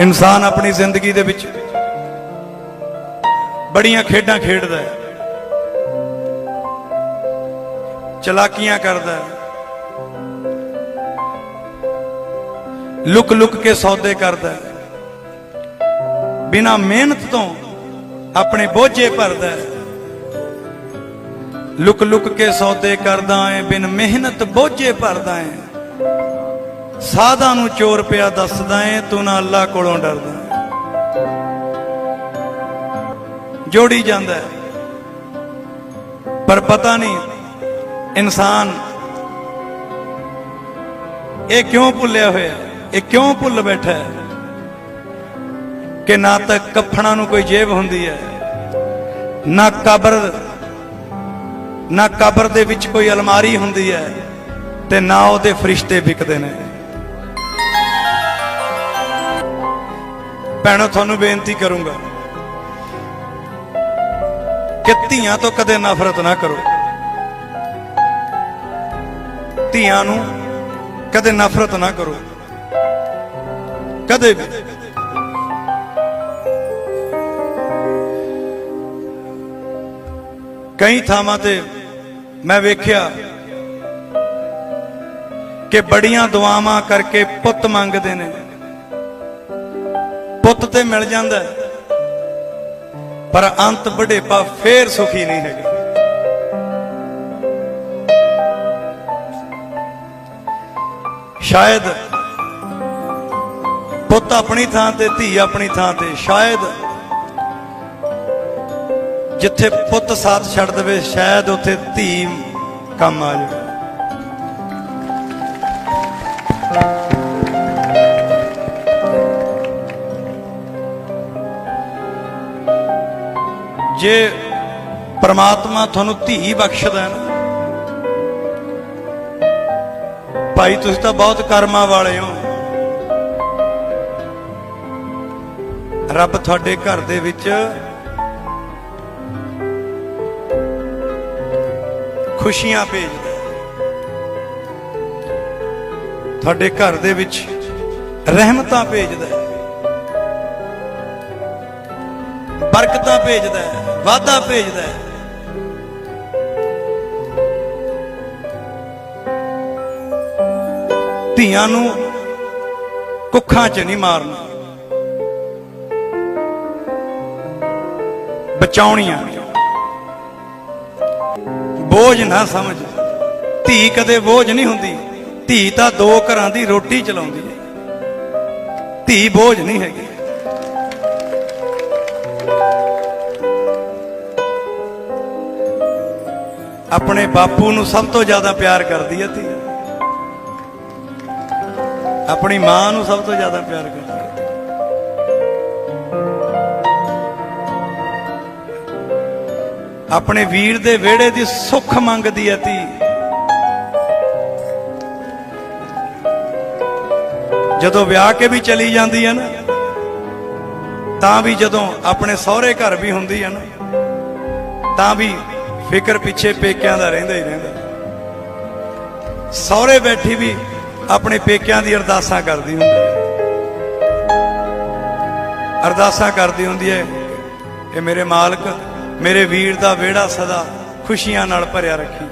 ਇਨਸਾਨ ਆਪਣੀ ਜ਼ਿੰਦਗੀ ਦੇ ਵਿੱਚ ਬੜੀਆਂ ਖੇਡਾਂ ਖੇਡਦਾ ਹੈ। ਚਲਾਕੀਆਂ ਕਰਦਾ ਹੈ। ਲੁਕ ਲੁਕ ਕੇ ਸੌਦੇ ਕਰਦਾ ਹੈ। ਬਿਨਾ ਮਿਹਨਤ ਤੋਂ ਆਪਣੇ ਬੋਝੇ ਭਰਦਾ ਹੈ। ਲੁਕ ਲੁਕ ਕੇ ਸੌਦੇ ਕਰਦਾ ਏ ਬਿਨ ਮਿਹਨਤ ਬੋਝੇ ਭਰਦਾ ਏ ਸਾਧਾਂ ਨੂੰ ਚੋਰ ਪਿਆ ਦੱਸਦਾ ਏ, ਤੂੰ ਨਾ ਅੱਲਾ ਕੋਲੋਂ ਡਰਦਾ। ਜੋੜੀ ਜਾਂਦਾ ਪਰ ਪਤਾ ਨਹੀਂ ਇਨਸਾਨ ਇਹ ਕਿਉਂ ਭੁੱਲਿਆ ਹੋਇਆ, ਇਹ ਕਿਉਂ ਭੁੱਲ ਬੈਠਾ ਹੈ ਕਿ ਨਾ ਤਾਂ ਕਫਣਾ ਨੂੰ ਕੋਈ ਜੇਬ ਹੁੰਦੀ ਹੈ, ਨਾ ਕਬਰ ਨਾ ਕਬਰ ਦੇ ਵਿੱਚ ਕੋਈ ਅਲਮਾਰੀ ਹੁੰਦੀ ਹੈ ਤੇ ਨਾ ਉਹਦੇ ਫਰਿਸ਼ਤੇ ਵਿਕਦੇ ਨੇ। ਭੈਣੋ, ਤੁਹਾਨੂੰ ਬੇਨਤੀ ਕਰੂੰਗਾ ਕਿ ਧੀਆਂ ਤੋਂ ਕਦੇ ਨਫ਼ਰਤ ਨਾ ਕਰੋ। ਧੀਆਂ ਨੂੰ ਕਦੇ ਨਫ਼ਰਤ ਨਾ ਕਰੋ। ਕਦੇ ਵੀ। ਕਈ ਥਾਵਾਂ ਤੇ ਮੈਂ ਵੇਖਿਆ ਕਿ ਬੜੀਆਂ ਦੁਆਵਾਂ ਕਰਕੇ ਪੁੱਤ ਮੰਗਦੇ ਨੇ। ਪੁੱਤ ਤੇ ਮਿਲ ਜਾਂਦਾ ਪਰ ਅੰਤ ਬੁਢੇਪਾ ਫੇਰ ਸੁਖੀ ਨਹੀਂ ਹੈਗਾ। ਸ਼ਾਇਦ ਪੁੱਤ ਆਪਣੀ ਥਾਂ ਤੇ, ਧੀ ਆਪਣੀ ਥਾਂ ਤੇ, ਸ਼ਾਇਦ ਜਿੱਥੇ ਪੁੱਤ ਸਾਥ ਛੱਡ ਦੇਵੇ, ਸ਼ਾਇਦ ਉੱਥੇ ਧੀ ਕੰਮ ਆ ਜਾਵੇ। ਜੇ ਪ੍ਰਮਾਤਮਾ ਤੁਹਾਨੂੰ ਧੀ ਬਖਸ਼ਦਾ ਹੈ ਨਾ, ਭਾਈ ਤੁਸੀਂ ਤਾਂ ਬਹੁਤ ਕਰਮਾਂ ਵਾਲੇ ਹੋ। ਰੱਬ ਤੁਹਾਡੇ ਘਰ ਦੇ ਵਿੱਚ ਖੁਸ਼ੀਆਂ ਭੇਜਦਾ ਤੁਹਾਡੇ ਘਰ ਦੇ ਵਿੱਚ ਰਹਿਮਤਾਂ ਭੇਜਦਾ ਬਰਕਤਾਂ ਭੇਜਦਾ ਹੈ, ਵਾਧਾ ਭੇਜਦਾ ਹੈ। ਧੀਆਂ ਨੂੰ ਕੁੱਖਾਂ 'ਚ ਨਹੀਂ ਮਾਰਨਾ। ਬਚਾਉਣੀਆਂ। ਬੋਝ ਨਾ ਸਮਝ। ਧੀ ਕਦੇ ਬੋਝ ਨਹੀਂ ਹੁੰਦੀ। ਧੀ ਤਾਂ ਦੋ ਘਰਾਂ ਦੀ ਰੋਟੀ ਚਲਾਉਂਦੀ ਹੈ। ਧੀ ਬੋਝ ਨਹੀਂ ਹੈਗੀ। ਆਪਣੇ ਬਾਪੂ ਨੂੰ ਸਭ ਤੋਂ ਜ਼ਿਆਦਾ ਪਿਆਰ ਕਰਦੀ ਹੈ ਧੀ। ਆਪਣੀ ਮਾਂ ਨੂੰ ਸਭ ਤੋਂ ਜ਼ਿਆਦਾ ਪਿਆਰ ਕਰਦੀ ਹੈ ਆਪਣੇ ਵੀਰ ਦੇ ਵਿਹੜੇ ਦੀ ਸੁੱਖ ਮੰਗਦੀ ਹੈ ਧੀ। ਜਦੋਂ ਵਿਆਹ ਕੇ ਵੀ ਚਲੀ ਜਾਂਦੀ ਹੈ ਨਾ, ਤਾਂ ਵੀ ਜਦੋਂ ਆਪਣੇ ਸਹੁਰੇ ਘਰ ਵੀ ਹੁੰਦੀ ਹੈ ਨਾ, ਤਾਂ ਵੀ ਫਿਕਰ ਪਿੱਛੇ ਪੇਕਿਆਂ ਦਾ ਰਹਿੰਦਾ ਹੀ ਰਹਿੰਦਾ। ਸਹੁਰੇ ਬੈਠੀ ਵੀ ਆਪਣੇ ਪੇਕਿਆਂ ਦੀ ਅਰਦਾਸਾਂ ਕਰਦੀ ਹੁੰਦੀ ਹੈ। ਅਰਦਾਸਾਂ ਕਰਦੀ ਹੁੰਦੀ ਹੈ ਕਿ ਮੇਰੇ ਮਾਲਕ, ਮੇਰੇ ਵੀਰ ਦਾ ਵਿਹੜਾ ਸਦਾ ਖੁਸ਼ੀਆਂ ਨਾਲ ਭਰਿਆ ਰੱਖੀ।